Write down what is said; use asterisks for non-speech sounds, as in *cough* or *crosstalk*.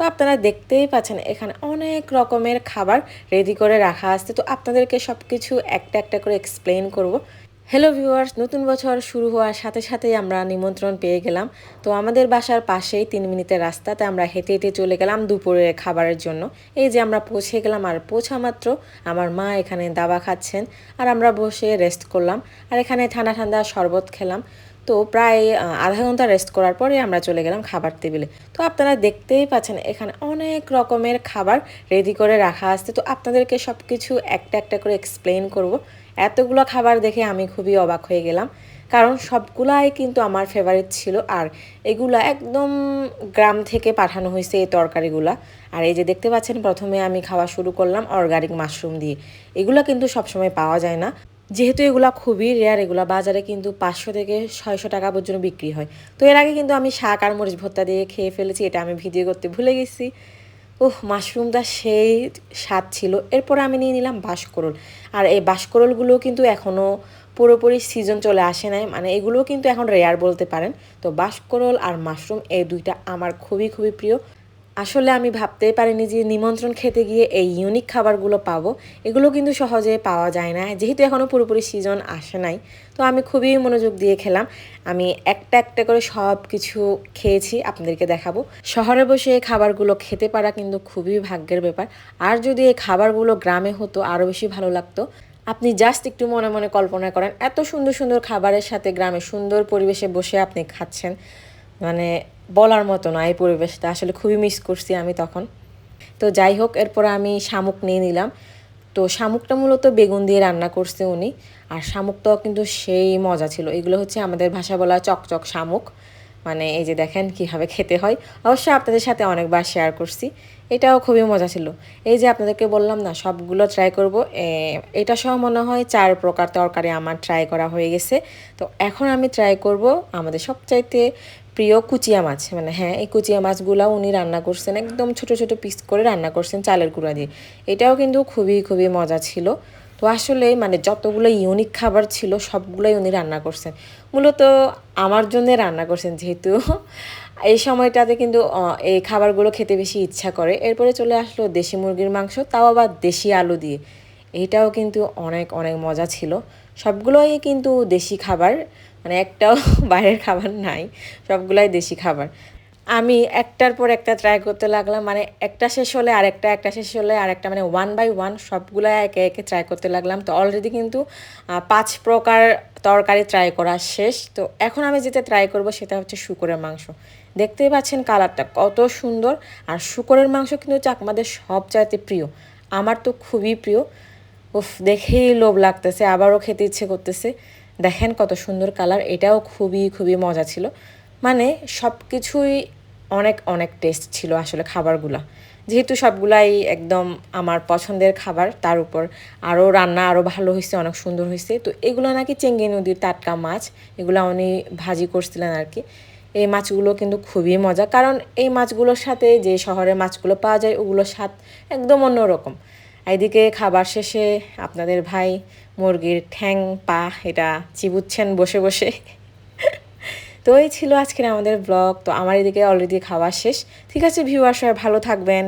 তো আপনারা দেখতেই পাচ্ছেন, এখানে অনেক রকমের খাবার রেডি করে রাখা আছে। তো আপনাদেরকে সব কিছু একটা একটা করে এক্সপ্লেন করব। হ্যালো ভিউয়ার্স নতুন বছর শুরু হওয়ার সাথে সাথেই আমরা নিমন্ত্রণ পেয়ে গেলাম। তো আমাদের বাসার পাশেই তিন মিনিটের রাস্তাতে আমরা হেঁটে হেঁটে চলে গেলাম দুপুরের খাবারের জন্য। এই যে আমরা পৌঁছে গেলাম, আর পৌঁছা মাত্র আমার মা এখানে দাবা খাচ্ছেন। আর আমরা বসে রেস্ট করলাম। আর এখানে ঠান্ডা ঠান্ডা শরবত খেলাম। তো প্রায় আধা ঘণ্টা রেস্ট করার পরে আমরা চলে গেলাম খাবার টেবিলে তো আপনারা দেখতেই পাচ্ছেন এখানে অনেক রকমের খাবার রেডি করে রাখা আছে। তো আপনাদেরকে সব কিছু একটা একটা করে এক্সপ্লেন করব। এতগুলো খাবার দেখে আমি খুবই অবাক হয়ে গেলাম। কারণ সবগুলাই কিন্তু আমার ফেভারিট ছিল। আর এগুলা একদম গ্রাম থেকে পাঠানো হয়েছে এই তরকারিগুলা। আর এই যে দেখতে পাচ্ছেন, প্রথমে আমি খাওয়া শুরু করলাম অর্গানিক মাশরুম দিয়ে। এগুলো কিন্তু সবসময় পাওয়া যায় না। যেহেতু এগুলা খুবই রেয়ার এগুলা বাজারে কিন্তু পাঁচশো থেকে ছয়শো টাকা পর্যন্ত বিক্রি হয়। তো এর আগে কিন্তু আমি শাক আর মরিচ ভর্তা দিয়ে খেয়ে ফেলেছি, এটা আমি ভিডিও করতে ভুলে গেছি। ওহ মাশরুমটা সেই স্বাদ ছিল। এরপর আমি নিয়ে নিলাম বাঁশকরল। আর এই বাঁশকরলগুলো কিন্তু এখনও পুরোপুরি সিজন চলে আসে নাই মানে এগুলোও কিন্তু এখন রেয়ার বলতে পারেন। তো বাঁশকরল আর মাশরুম এই দুইটা আমার খুবই খুবই প্রিয়। আসলে আমি ভাবতেই পারিনি যে নিমন্ত্রণ খেতে গিয়ে এই ইউনিক খাবারগুলো পাবো। এগুলো কিন্তু সহজে পাওয়া যায় না, যেহেতু এখনও পুরোপুরি সিজন আসে নাই। তো আমি খুবই মনোযোগ দিয়ে খেলাম। আমি একটা একটা করে সব কিছু খেয়েছি, আপনাদেরকে দেখাবো। শহরে বসে এই খাবারগুলো খেতে পারা কিন্তু খুবই ভাগ্যের ব্যাপার। আর যদি এই খাবারগুলো গ্রামে হতো আরও বেশি ভালো লাগতো। আপনি জাস্ট একটু মনে মনে কল্পনা করেন, এত সুন্দর সুন্দর খাবারের সাথে গ্রামে সুন্দর পরিবেশে বসে আপনি খাচ্ছেন। মানে বলার মতো না এই পরিবেশটা। আসলে খুবই মিস করছি আমি তখন। তো যাই হোক, এরপর আমি শামুক নিয়ে নিলাম। তো শামুকটা মূলত বেগুন দিয়ে রান্না করছে উনি। আর শামুকটাও কিন্তু সেই মজা ছিল। এগুলো হচ্ছে আমাদের ভাষা বলা চকচক শামুক। মানে এই যে দেখেন কীভাবে খেতে হয়। অবশ্য আপনাদের সাথে অনেকবার শেয়ার করছি। এটাও খুবই মজা ছিল। এই যে আপনাদেরকে বললাম না, সবগুলো ট্রাই করব। এটা সহ মনে হয় চার প্রকার তরকারি আমার ট্রাই করা হয়ে গেছে। তো এখন আমি ট্রাই করব আমাদের সবচাইতে প্রিয় কুচিয়া মাছ মানে হ্যাঁ এই কুচিয়া মাছগুলো উনি রান্না করছেন, একদম ছোট ছোট পিস করে রান্না করছেন চালের গুঁড়া দিয়ে। এটাও কিন্তু খুবই খুবই মজা ছিল। তো আসলে মানে যতগুলো ইউনিক খাবার ছিল, সবগুলোই উনি রান্না করছেন। মূলত আমার জন্যে রান্না করছেন যেহেতু। এই সময়টাতে কিন্তু এই খাবারগুলো খেতে বেশি ইচ্ছা করে। এরপরে চলে আসলো দেশি মুরগির মাংস, তাও আবার দেশি আলু দিয়ে। এটাও কিন্তু অনেক অনেক মজা ছিল। সবগুলোই কিন্তু দেশি খাবার। মানে একটাও *laughs* বাইরের খাবার নাই, সবগুলাই দেশি খাবার। আমি একটার পর একটা ট্রাই করতে লাগলাম মানে একটা শেষ হলে আরেকটা, একটা শেষ হলে আরেকটা মানে ওয়ান বাই ওয়ান সবগুলো একে একে ট্রাই করতে লাগলাম। তো অলরেডি কিন্তু পাঁচ প্রকার তরকারি ট্রাই করা শেষ। তো এখন আমি যেটা ট্রাই করব সেটা হচ্ছে শুকরের মাংস। দেখতেই পাচ্ছেন কালারটা কত সুন্দর। আর শুকরের মাংস কিন্তু চাকমাদের সব চাইতে প্রিয়। আমার তো খুবই প্রিয়। উফ, দেখেই লোভ লাগতেছে, আবারও খেতে ইচ্ছে করতেছে। দেখেন কত সুন্দর কালার, এটাও খুবই খুবই মজা ছিল। মানে সব কিছুই অনেক অনেক টেস্ট ছিল আসলে খাবারগুলা। যেহেতু সবগুলাই একদম আমার পছন্দের খাবার, তার উপর আরও রান্না আরও ভালো হয়েছে অনেক সুন্দর হয়েছে তো এগুলো নাকি চেঙ্গি নদীর টাটকা মাছ, এগুলো উনি ভাজি করছিলেন আর কি। এই মাছগুলো কিন্তু খুবই মজা, কারণ এই মাছগুলোর সাথে যে শহরে মাছগুলো পাওয়া যায়, ওগুলোর স্বাদ একদম অন্যরকম। এদিকে খাবার শেষে আপনাদের ভাই মুরগির ঠ্যাং, পা, এটা চিবুচ্ছেন বসে বসে। তো এই ছিল আজকের আমাদের ব্লগ তো আমার এদিকে অলরেডি খাওয়া শেষ। ঠিক আছে ভিউয়ার সবাই ভালো থাকবেন।